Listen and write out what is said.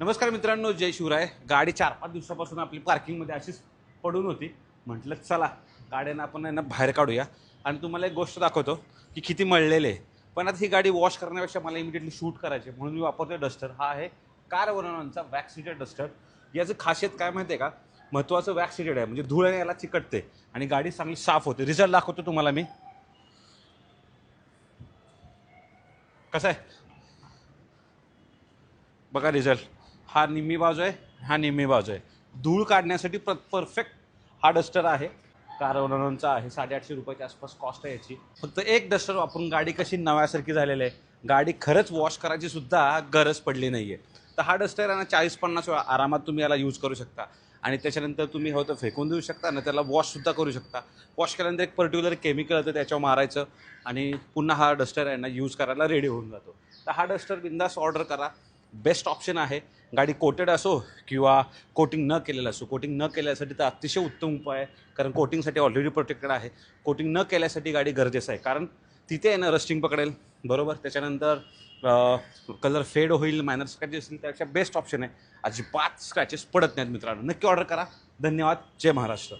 नमस्कार मित्रांनो जय शिवराय. गाडी चार पाच दिवसापासून आपली पार्किंगमध्ये अशीच पडून होती. म्हटलं चला गाड्यांना आपण आहे ना बाहेर काढूया. आणि तुम्हाला एक गोष्ट दाखवतो की किती मळलेले. आहे पण आता ही गाडी वॉश करण्यापेक्षा मला इमिडिएटली शूट करायची म्हणून मी वापरतोय डस्टर हा आहे कार वरणांचा वॅक्स सीटेड डस्टर याचं खासियत काय माहिती आहे का? महत्त्वाचं वॅक्सिटेड आहे. म्हणजे धुळ्याने याला चिकटते. आणि गाडी चांगली साफ होते. रिझल्ट दाखवतो तुम्हाला मी. कसं आहे? बघा रिझल्ट हा निम्मी बाजू आहे हा निम्मी बाजू आहे. धूळ काढण्यासाठी प्र परफेक्ट हा डस्टर आहे. कारवनचा आहे साडेआठशे रुपयाच्या आसपास कॉस्ट आहे याची. फक्त एक डस्टर वापरून गाडी कशी नव्यासारखी झालेली आहे. गाडी खरंच वॉश करायची सुद्धा गरज पडली नाही आहे तर हा डस्टर आहे ना चाळीस पन्नास वेळा आरामात तुम्ही याला यूज करू शकता. आणि त्याच्यानंतर तुम्ही हवं तर फेकून देऊ शकता ना त्याला वॉशसुद्धा करू शकता. वॉश केल्यानंतर एक पर्टिक्युलर केमिकल होतं त्याच्यावर मारायचं. आणि पुन्हा हा डस्टर आहे ना यूज करायला रेडी होऊन जातो. तर हा डस्टर बिंदास ऑर्डर करा. बेस्ट ऑप्शन आहे. गाडी कोटेड असो किंवा कोटिंग न केलेलं असो. कोटिंग न केल्यासाठी तर अतिशय उत्तम उपाय आहे. कारण कोटिंगसाठी ऑलरेडी प्रोटेक्टेड आहे. कोटिंग न केल्यासाठी गाडी गरजेचं आहे. कारण तिथे आहे ना रस्टिंग पकडेल. बरोबर? त्याच्यानंतर कलर फेड होईल मायनर स्क्रॅचेस असतील त्यापेक्षा बेस्ट ऑप्शन आहे. अजिबात स्क्रॅचेस पडत नाहीत मित्रांनो. नक्की ऑर्डर करा. धन्यवाद. जय महाराष्ट्र.